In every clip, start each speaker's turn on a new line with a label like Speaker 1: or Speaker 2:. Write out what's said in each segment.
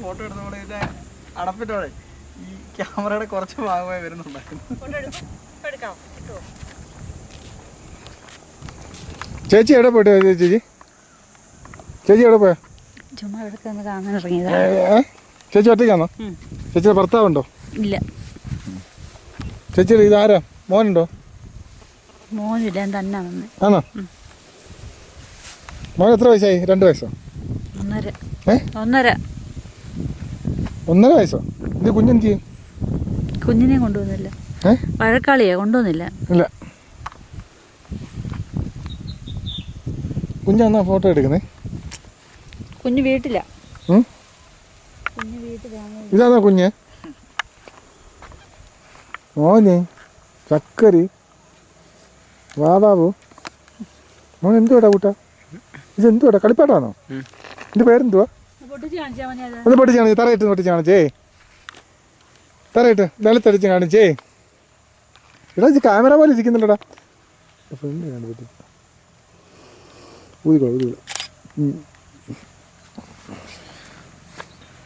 Speaker 1: Photo അടപ്പിട്ടോടെ ഈ ക്യാമറയുടെ കുറച്ച് ഭാഗമായി വരുന്നുണ്ടായിരുന്നു
Speaker 2: ചേച്ചി എവിടെ പോയിട്ട് ചേച്ചി? ചേച്ചി എവിടെ പോയാ?
Speaker 3: ചുമ്മാ ഇവിടെ ഒന്ന് കാണാൻ ഇറങ്ങിയതാ.
Speaker 2: ഏ, ഏ? ചേച്ചി ഒറ്റയ്ക്കാണോ. ചേച്ചിയുടെ ഭർത്താവുണ്ടോ?
Speaker 3: ഇല്ല.
Speaker 2: ചേച്ചിയുടെ ഇതാരാ? മോനുണ്ടോ?
Speaker 3: മോനില്ല തന്നെ വന്ന്.
Speaker 2: ആണോ? മോൻ എത്ര വയസ്സായി? രണ്ട് വയസ്സോ?
Speaker 3: ഒന്നര. ഒന്നര.
Speaker 2: ഒന്നര വയസ്സോ? ഇത് കുഞ്ഞെന്ത് ചെയ്യും?
Speaker 3: കുഞ്ഞിനെ കൊണ്ടുവന്നില്ല. വഴക്കാളിയാ കൊണ്ടുവന്നില്ല.
Speaker 2: ഇല്ല. കുഞ്ഞാന്നാ ഫോട്ടോ എടുക്കുന്നേ?
Speaker 3: കുഞ്ഞ് വീട്ടില.
Speaker 2: ഇതാണോ കുഞ്ഞ്? മോനെ ചക്കരി. വാ ബാബു മോൻ എന്തുവാടാ കൂട്ട? ഇത് എന്തുവാടാ? കളിപ്പാട്ടാണോ എന്റെ പേരെന്തുവാ? ഒന്ന് പൊട്ടിച്ച് കാണിച്ചേ തറയിട്ട് പൊട്ടിച്ച് കാണിച്ചേ തറയിട്ട് നിലത്തടിച്ച് കാണിച്ചേ എടാ ഇത് ക്യാമറ പോലെ ഇരിക്കുന്നുണ്ടോടാ? ഫ്രണ്ട് കണ്ടു പറ്റി ഊതിക്കോളൂ ഉം.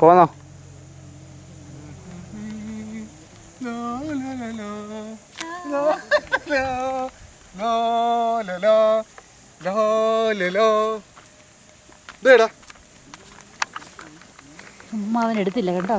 Speaker 1: പോന്നോ.
Speaker 2: ഇതേടാ
Speaker 3: ഉമ്മ അവൻ എടുത്തില്ല കേട്ടോ